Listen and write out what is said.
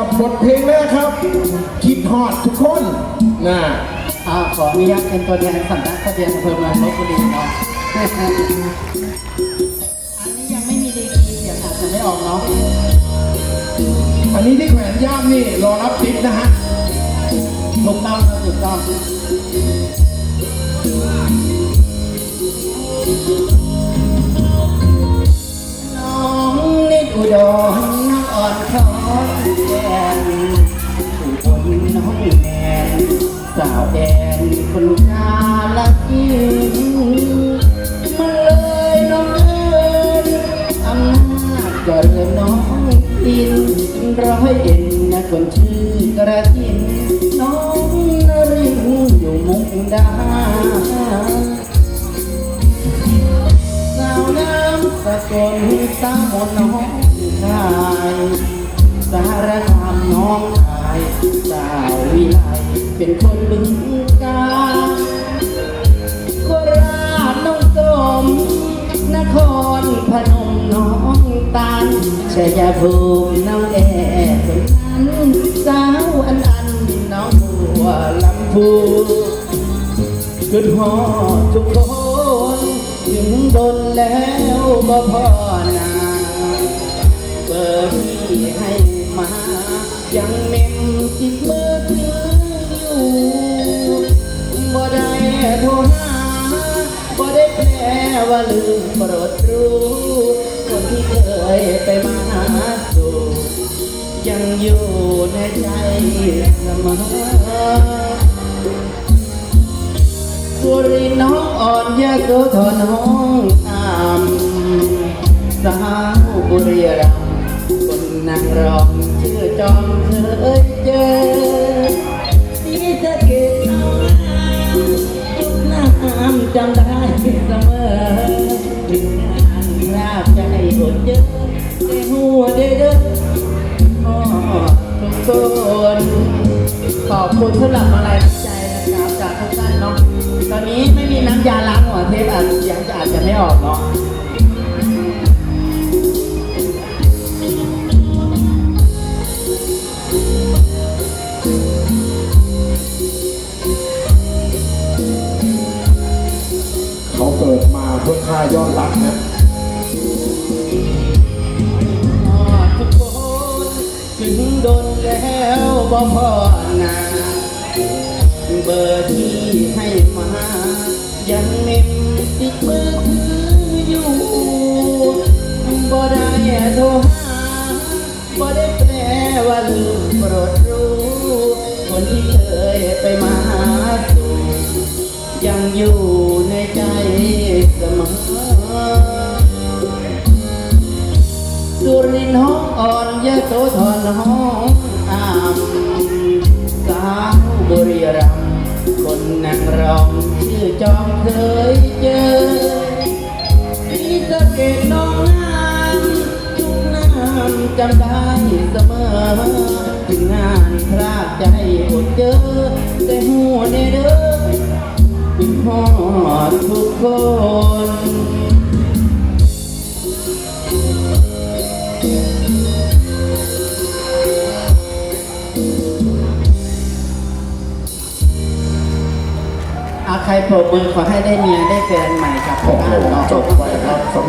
กับบทเพลงแรกครับ คิดฮอดทุกคนนะอ่าขออนุญาตเป็นตัวแทนสำนักทะเบียนอำเภอเมืองลบบุรีเนาะอันนี้ยังไม่มีดีกรีเสียงอาจจะไม่ออกเนาะอันนี้ที่แขวนย่ามนี่รอรับติ๊บนะฮะถูกต้องครับถูกต้องาวแดนคนกาละกินมันเลยน้องเอิญอำนาจก็เริญน้องดินร้อยเอ็นนะคนชื่อกระทินน้องนรินอยู่มุกดาสาวน้ำสกลสาวมนน้องชายสาร เป็นคนบึงกาโคราชน้องสมนครพนมน้องตาลชัยภูมิน้องแอคนนั้นสาวอันอันน้องบัวลำพูจุดหอดทุกคนถึงโดนแล้วบ่พอนาเปิดที่ให้มายังเมม ได้โทรหาบ่ได้แปลว่าลืมโปรดรู้ คนที่เคยไปมาหาสู่ยังอยู่ในใจเสมอสุรินน้องอ่อนยาโสธรน้องอามสาวบุรีรัมย์คนนางรองชื่อจอมเคยเจอ อบคุณสำหรับอะไรน้ำใจนะครับจากทุกท่านเนาะตอนนี้ไม่มีน้ำยาล้างหัวเทปอาจยังอาจจะไม่ออกเนาะเขาเกิดมาเพื่อฆ่ายอดรักนะทุกคนถึงโดนแล้วบ่พอหนา เบอร์ที่ให้มายังเมมติดมือถืออยู่บ่ได้โทรหาบ่ได้แปลว่าลืมโปรดรู้ คนที่เคยไปมาหาสู่ยังอยู่ในใจเสมอสุรินทร์ห้องอ่อนยะโสธรห้องอาม บุรีรัมย์คนนางรองชื่อจอมเคยเจอสีสะเกดน้องงามทุกน้ำจำได้เสมอถึงงานพระใจอดเจอ แต่หัวในเด้อเป็นพ่อทุกคน ใครปรบมือขอให้ได้เมียได้แฟนใหม่กลับโอ้โหบ้านเนาะจบไปครับ